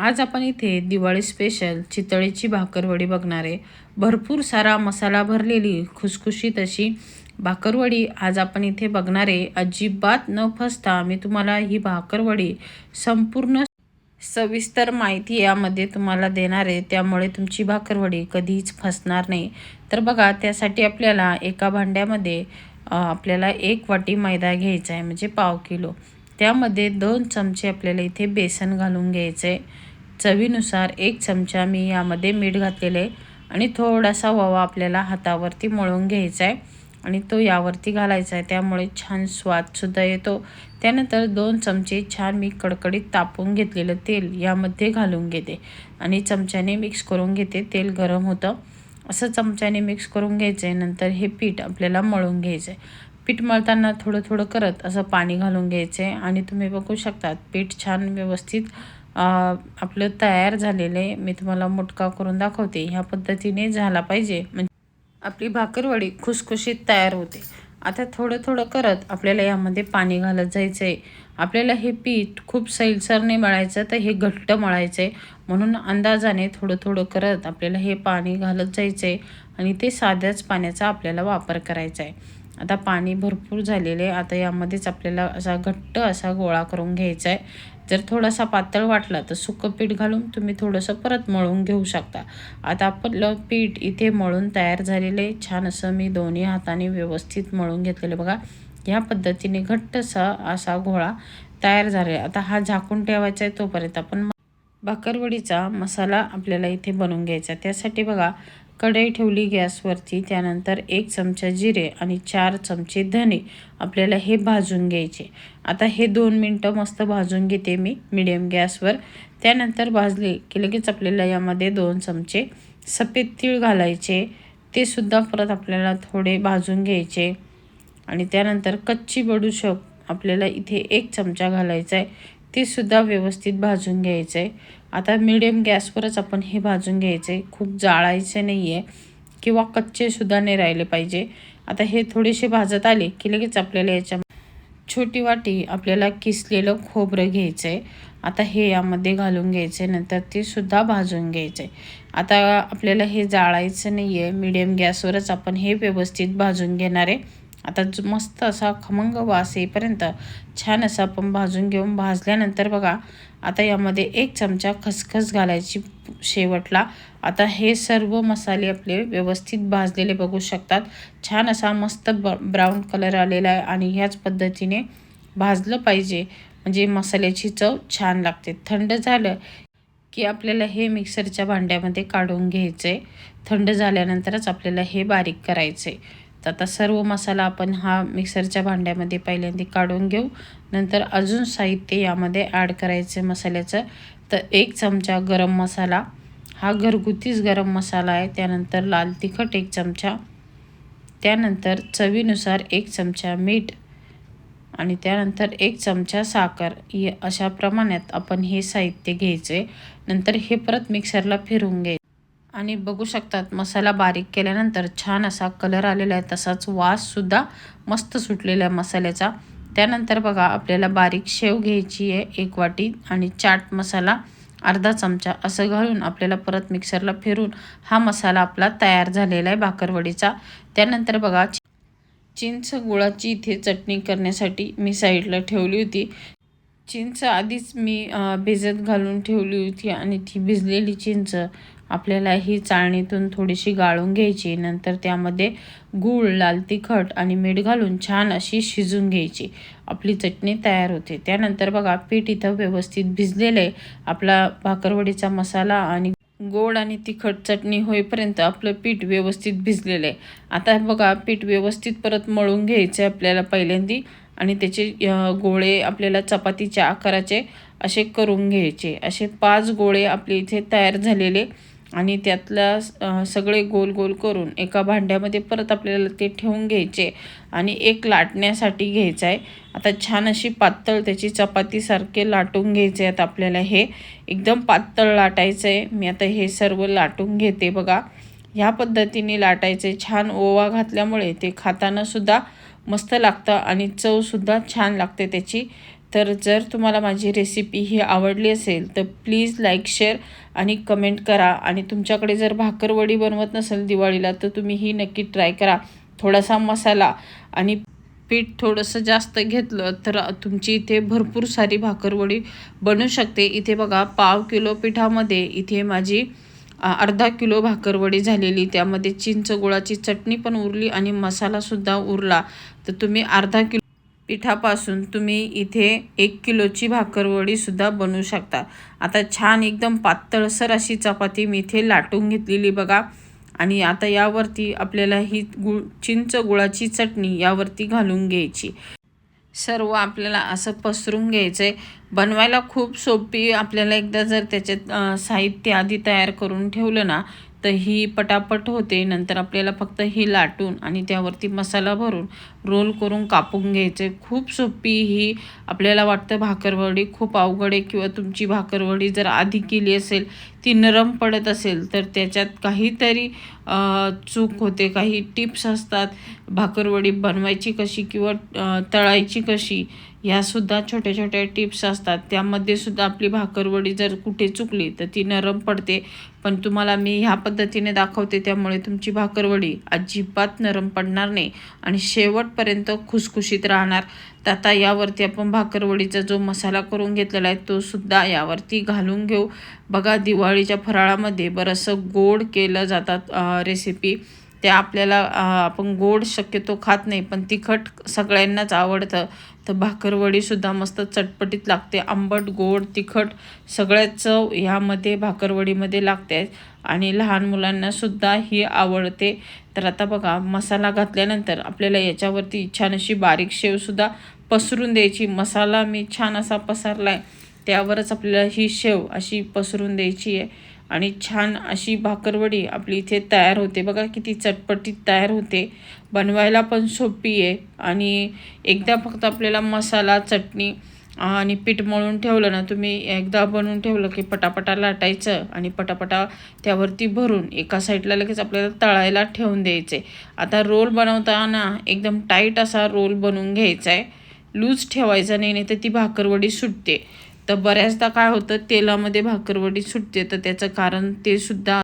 आज आपण इथे दिवाळी स्पेशल चितळेची भाकरवडी बघणार. आहे भरपूर सारा मसाला भरलेली खुसखुशीत अशी भाकरवडी आज आपण इथे बघणार. आहे अजिबात न फसता मी तुम्हाला ही भाकरवडी संपूर्ण सविस्तर माहिती यामध्ये तुम्हाला देणार आहे. त्यामुळे तुमची भाकरवडी कधीच फसणार नाही. तर बघा त्यासाठी आपल्याला एका भांड्यामध्ये आपल्याला एक वाटी मैदा घ्यायचा आहे म्हणजे पाव किलो. त्यामध्ये दोन चमचे आपल्याला इथे बेसन घालून घ्यायचं आहे चवीनुसार एक चमचा मी यामध्ये मीठ घातलेलं आहे. आणि थोडासा ओवा आपल्याला हातावरती मळून घ्यायचा आहे. आणि तो यावरती घालायचा आहे. त्यामुळे छान स्वादसुद्धा येतो. त्यानंतर दोन चमचे छान मी कडकडीत तापून घेतलेलं तेल यामध्ये घालून घेते. आणि चमच्याने मिक्स करून घेते. तेल गरम होतं. असं चमच्याने मिक्स करून घ्यायचं आहे. नंतर हे पीठ आपल्याला मळून घ्यायचं आहे. पीठ मळताना थोडं थोडं करत असं पाणी घालून घ्यायचं आहे. आणि तुम्ही बघू शकतात पीठ छान व्यवस्थित आपलं तयार झालेलं आहे मी तुम्हाला मुटका करून दाखवते. ह्या पद्धतीने झाला पाहिजे. म्हणजे आपली भाकरवडी खुसखुशीत तयार होते. आता थोडं थोडं करत आपल्याला यामध्ये पाणी घालत जायचं आहे आपल्याला हे पीठ खूप सैलसरने मळायचं तर हे घट्ट मळायचं आहे म्हणून अंदाजाने थोडं थोडं करत आपल्याला हे पाणी घालत जायचं आहे आणि ते साध्याच पाण्याचा आपल्याला वापर करायचा आहे आता पाणी भरपूर झालेले आहे. आता यामध्येच आपल्याला असा घट्ट असा गोळा करून घ्यायचा आहे जर थोडासा पातळ वाटला तर सुकं पीठ घालून तुम्ही थोडंसं परत मळून घेऊ शकता. आता आपलं पीठ इथे मळून तयार झालेलं आहे. छान असं मी दोन्ही हाताने व्यवस्थित मळून घेतलेलं बघा. ह्या पद्धतीने घट्टसा असा गोळा तयार झाला आहे. आता हा झाकून ठेवायचा आहे तोपर्यंत आपण भाकरवडीचा मसाला आपल्याला इथे बनवून घ्यायचा त्यासाठी बघा कढई ठेवली गॅसवरती त्यानंतर एक चमचा जिरे आणि चार चमचे धने आपल्याला हे भाजून घ्यायचे. आता हे दोन मिनटं मस्त भाजून घेते मी मिडियम गॅसवर. त्यानंतर भाजले की लगेच आपल्याला यामध्ये दोन चमचे सफेद तीळ घालायचे. ते सुद्धा परत आपल्याला थोडे भाजून घ्यायचे. आणि त्यानंतर कच्ची बडूशप आपल्याला इथे एक चमचा घालायचा आहे. ते सुद्धा व्यवस्थित भाजून घ्यायचं आहे आता मिडियम गॅसवरच आपण हे भाजून घ्यायचं आहे खूप जाळायचं नाही आहे किंवा कच्चेसुद्धा नाही राहिले पाहिजे. आता हे थोडेसे भाजत आले की लगेच आपल्याला याच्या छोटी वाटी आपल्याला किसलेलं खोबरं घ्यायचं आहे आता हे यामध्ये घालून घ्यायचं आहे नंतर ते सुद्धा भाजून घ्यायचं आहे आता आपल्याला हे जाळायचं नाही आहे मिडियम गॅसवरच आपण हे व्यवस्थित भाजून घेणार आहे. आता जो मस्त असा खमंग वास येईपर्यंत छान असं आपण भाजून घेऊन भाजल्यानंतर बघा आता यामध्ये एक चमचा खसखस घालायची शेवटला. आता हे सर्व मसाले आपले व्यवस्थित भाजलेले बघू शकतात. छान असा मस्त ब ब्राऊन कलर आलेला आहे आणि ह्याच पद्धतीने भाजलं पाहिजे. म्हणजे मसाल्याची चव छान लागते. थंड झालं की आपल्याला हे मिक्सरच्या भांड्यामध्ये काढून घ्यायचं आहे थंड झाल्यानंतरच आपल्याला हे बारीक करायचं आहे तर आता सर्व मसाला आपण हा मिक्सरच्या भांड्यामध्ये पहिल्यांदा काढून घेऊ. नंतर अजून साहित्य यामध्ये ॲड करायचं मसाल्याचं. तर एक चमचा गरम मसाला. हा घरगुतीच गरम मसाला आहे. त्यानंतर लाल तिखट एक चमचा. त्यानंतर चवीनुसार एक चमचा मीठ. आणि त्यानंतर एक चमचा साखर. हे अशा प्रमाणात आपण हे साहित्य घ्यायचं. नंतर हे परत मिक्सरला फिरून घ्यायचं. आणि बघू शकतात मसाला बारीक केल्यानंतर छान असा कलर आलेला आहे तसाच वाससुद्धा मस्त सुटलेला आहे मसाल्याचा. त्यानंतर बघा आपल्याला बारीक शेव घ्यायची आहे एक वाटी आणि चाट मसाला अर्धा चमचा असं घालून आपल्याला परत मिक्सरला फिरून हा मसाला आपला तयार झालेला आहे भाकरवडीचा. त्यानंतर बघा चिंच गुळाची इथे चटणी करण्यासाठी मी साईडला ठेवली होती. चिंच आधीच मी भिजत घालून ठेवली होती आणि ती भिजलेली चिंच आपल्याला ही चाळणीतून थोडीशी गाळून घ्यायची नंतर त्यामध्ये गूळ लाल तिखट आणि मीठ घालून छान अशी शिजून घ्यायची. आपली चटणी तयार होते. त्यानंतर बघा पीठ इथं व्यवस्थित भिजलेलं आहे आपला भाकरवडीचा मसाला आणि गोड आणि तिखट चटणी होईपर्यंत आपलं पीठ व्यवस्थित भिजलेलं आहे. आता बघा पीठ व्यवस्थित परत मळून घ्यायचं आहे आपल्याला पहिल्यांदी आणि त्याचे गोळे आपल्याला चपातीच्या आकाराचे असे करून घ्यायचे. असे पाच गोळे आपले इथे तयार झालेले आणि त्यातला सगळे गोल गोल करून एका भांड्यामध्ये परत आपल्याला ते ठेवून घ्यायचे आणि एक लाटण्यासाठी घ्यायचं आहे आता छान अशी पातळ त्याची चपातीसारखे लाटून घ्यायचे आहेत आपल्याला हे. एकदम पातळ लाटायचं आहे मी आता हे सर्व लाटून घेते बघा. ह्या पद्धतीने लाटायचे छान ओवा घातल्यामुळे ते खातानासुद्धा मस्त लागतं आणि चवसुद्धा छान लागते त्याची. तर जर तुम्हाला माझी रेसिपी ही आवडली असेल तर प्लीज लाईक शेअर आणि कमेंट करा. आणि तुमच्याकडे जर भाकरवडी बनवत नसेल दिवाळीला तर तुम्ही ही नक्की ट्राय करा. थोडासा मसाला आणि पीठ थोडंसं जास्त घेतलं तर तुमची इथे भरपूर सारी भाकरवडी बनू शकते. इथे बघा पाव किलो पिठामध्ये इथे माझी अर्धा किलो भाकरवडी झालेली. त्यामध्ये चिंच गुळाची चटणी पण उरली आणि मसालासुद्धा उरला. तर तुम्ही अर्धा किलो पिठापासून तुम्ही इथे एक किलोची भाकरवडीसुद्धा बनवू शकता. आता छान एकदम पातळसर अशी चपाती मी इथे लाटून घेतलेली बघा. आणि आता यावरती आपल्याला ही गुळ चिंच गुळाची चटणी यावरती घालून घ्यायची. सर्व आपल्याला असं पसरून घ्यायचं आहे बनवायला खूप सोपी आपल्याला एकदा जर त्याच्यात साहित्य आधी तयार करून ठेवलं ना तर ही पटापट होते. नंतर आपल्याला फक्त ही लाटून आणि त्यावरती मसाला भरून रोल करून कापून घ्यायचे. खूप सोपी ही आपल्याला वाटतं भाकरवडी. खूप अवघड आहे किंवा तुमची भाकरवडी जर आधी केली असेल ती नरम पडत असेल तर त्याच्यात काहीतरी चूक होते. काही टिप्स असतात. भाकरवडी बनवायची कशी किंवा तळायची कशी ह्यासुद्धा छोट्या छोट्या टिप्स असतात. त्यामध्ये सुद्धा आपली भाकरवडी जर कुठे चुकली तर ती नरम पडते. पण तुम्हाला मी ह्या पद्धतीने दाखवते. त्यामुळे तुमची भाकरवडी अजिबात नरम पडणार नाही. आणि शेवट शेवटपर्यंत खुसखुशीत राहणार. तर आता यावरती आपण भाकरवडीचा जो मसाला करून घेतलेला आहे तो सुद्धा यावरती घालून घेऊ. बघा दिवाळीच्या फराळामध्ये बरंचसं गोड केलं जातात रेसिपी त्या आपल्याला आपण गोड शक्यतो खात नाही पण तिखट सगळ्यांनाच आवडतं. तर भाकरवडीसुद्धा मस्त चटपटीत लागते. आंबट गोड तिखट सगळ्याच चव ह्यामध्ये भाकरवडीमध्ये लागते. आणि लहान मुलांनासुद्धा ही आवडते. तर आता बघा मसाला घातल्यानंतर आपल्याला याच्यावरती छान अशी बारीक शेवसुद्धा पसरून द्यायची. मसाला मी छान असा पसरला आहे त्यावरच आपल्याला ही शेव अशी पसरून द्यायची आहे. आणि छान अशी भाकरवडी आपली इथे तयार होते. बघा किती चटपटीत तयार होते. बनवायला पण सोपी आहे. आणि एकदा फक्त आपल्याला मसाला चटणी आणि पीठ मळून ठेवलं ना तुम्ही एकदा बनवून ठेवलं की पटापटा लाटायचं आणि पटापटा त्यावरती भरून एका साईडला लगेच आपल्याला तळायला ठेवून द्यायचे. आता रोल बनवताना एकदम टाईट असा रोल बनवून घ्यायचा आहे. लूज ठेवायचा नाही नाही तर ती भाकरवडी सुटते. तर बऱ्याचदा काय होतं तेलामध्ये भाकरवडी सुटते तर त्याचं कारण ते सुद्धा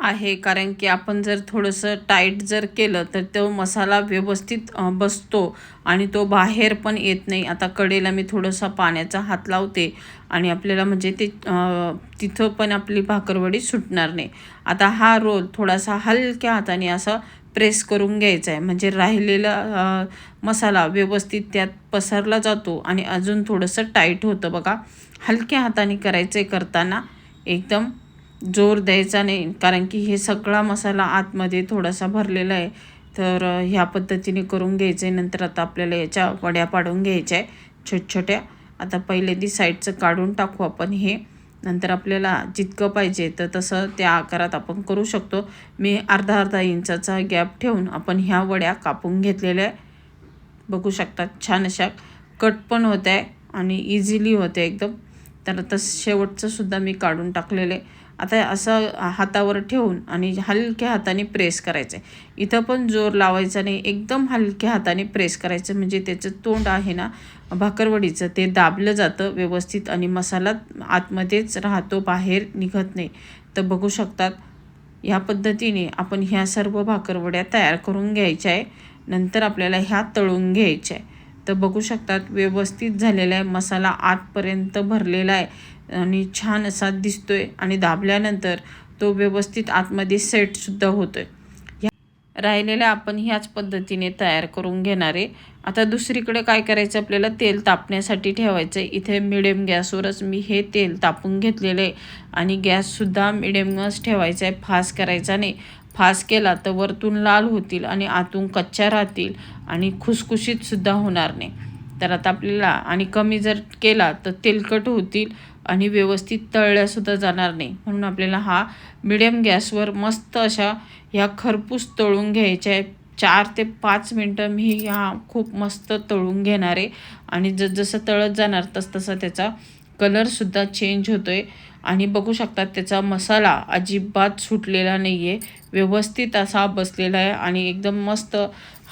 आहे. कारण की आपण जर थोडंसं टाईट जर केलं तर तो मसाला व्यवस्थित बसतो आणि तो बाहेर पण येत नाही. आता कडेला मी थोडंसं पाण्याचा हात लावते आणि आपल्याला म्हणजे ते तिथं पण आपली भाकरवडी सुटणार नाही. आता हा रोल थोडासा हलक्या हाताने असा प्रेस करून घ्यायचा आहे. म्हणजे राहिलेला मसाला व्यवस्थित त्यात पसरला जातो आणि अजून थोडंसं टाईट होतं बघा. हलक्या हाताने करायचं आहे करताना एकदम जोर द्यायचा नाही. कारण की हे सगळा मसाला आतमध्ये थोडासा भरलेला आहे. तर ह्या पद्धतीने करून घ्यायचं आहे नंतर आता आपल्याला याच्या वड्या पाडून घ्यायच्या आहे छोट छोट्या आता पहिले ती साईडचं काढून टाकू आपण हे. नंतर आपल्याला जितकं पाहिजे तर तसं त्या आकारात आपण करू शकतो. मी अर्धा अर्धा इंचाचा गॅप ठेवून आपण ह्या वड्या कापून घेतलेल्या आहे. बघू शकता छान अशा कट पण होत आहे आणि इझिली होते एकदम. तर आता शेवटचं सुद्धा मी काढून टाकलेलं आहे. आता असं हातावर ठेवून आणि हलक्या हाताने प्रेस करायचं आहे इथं पण जोर लावायचा नाही एकदम हलक्या हाताने प्रेस करायचं. म्हणजे त्याचं तोंड आहे ना भाकरवडीचं ते दाबलं जातं व्यवस्थित आणि मसाला आतमध्येच राहतो बाहेर निघत नाही. तर बघू शकतात ह्या पद्धतीने आपण ह्या सर्व भाकरवड्या तयार करून घ्यायच्या आहे नंतर आपल्याला ह्या तळून घ्यायच्या आहे तर बघू शकतात व्यवस्थित झालेला आहे मसाला आतपर्यंत भरलेला आहे आणि छान असा दिसतोय आणि दाबल्यानंतर तो व्यवस्थित आतमध्ये सेटसुद्धा होतोय. ह्या राहिलेल्या आपण ह्याच पद्धतीने तयार करून घेणार आहे. आता दुसरीकडे काय करायचं? आपल्याला तेल तापण्यासाठी ठेवायचं आहे इथे मिडियम गॅसवरच मी हे तेल तापून घेतलेलं आहे. आणि गॅससुद्धा मिडियमच ठेवायचा आहे फास्ट करायचा नाही. फास केला तर वरतून लाल होतील आणि आतून कच्च्या राहतील आणि खुसखुशीतसुद्धा होणार नाही. तर आता आपल्याला आणि कमी जर केला तर तेलकट होतील आणि व्यवस्थित तळल्यासुद्धा जाणार नाही. म्हणून आपल्याला हा मिडियम गॅसवर मस्त अशा ह्या खरपूस तळून घ्यायच्या आहे चार ते पाच मिनटं मी ह्या खूप मस्त तळून घेणार आहे. आणि जसजसं तळत जाणार तस तसा त्याचा कलरसुद्धा चेंज होतो आहे आणि बघू शकतात त्याचा मसाला अजिबात सुटलेला नाही आहे व्यवस्थित असा बसलेला आहे आणि एकदम मस्त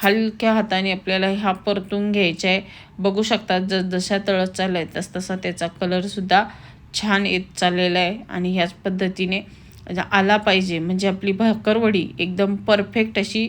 हलक्या हाताने आपल्याला हा परतून घ्यायचा आहे. बघू शकतात जस जशा तळत चालला आहे तस तसा त्याचा कलरसुद्धा छान येत चाललेला आहे आणि ह्याच पद्धतीने आला पाहिजे. म्हणजे आपली भाकरवडी एकदम परफेक्ट अशी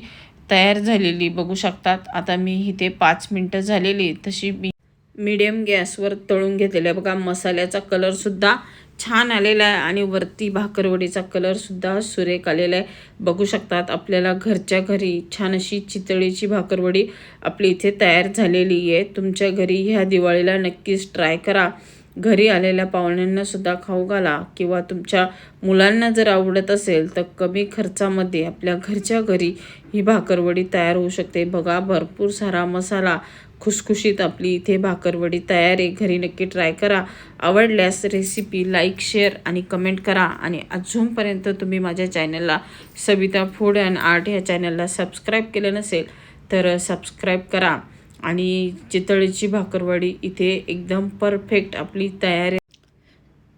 तयार झालेली बघू शकतात. आता मी इथे पाच मिनटं झालेली तशी मी मीडियम गॅसवर तळून घेतलेलं आहे. बघा मसाल्याचा कलरसुद्धा छान आलेला आहे आणि वरती भाकरवडीचा कलरसुद्धा सुरेख आलेला आहे. बघू शकतात आपल्याला घरच्या घरी छान अशी चितळीची भाकरवडी आपली इथे तयार झालेली आहे. तुमच्या घरी ह्या दिवाळीला नक्कीच ट्राय करा. घरी आलेल्या पाहुण्यांनासुद्धा खाऊ घाला किंवा तुमच्या मुलांना जर आवडत असेल तर कमी खर्चामध्ये आपल्या घरच्या घरी ही भाकरवडी तयार होऊ शकते. बघा भरपूर सारा मसाला खुसखुशीत आपली इथे भाकरवडी तयार आहे. घरी नक्की ट्राय करा. आवडल्यास रेसिपी लाईक शेअर आणि कमेंट करा. आणि अजूनपर्यंत तुम्ही माझ्या चॅनलला सविता फूड अँड आर्ट ह्या चॅनलला सबस्क्राईब केलं नसेल तर सबस्क्राईब करा. आणि चितळीची भाकरवडी इथे एकदम परफेक्ट आपली तयार आहे.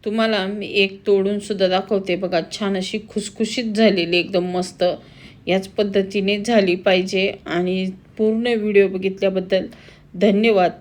तुम्हाला मी एक तोडूनसुद्धा दाखवते बघा. छान अशी खुसखुशीत झालेली एकदम मस्त. याच पद्धतीने झाली पाहिजे. आणि पूर्ण व्हिडिओ बघितल्याबद्दल धन्यवाद.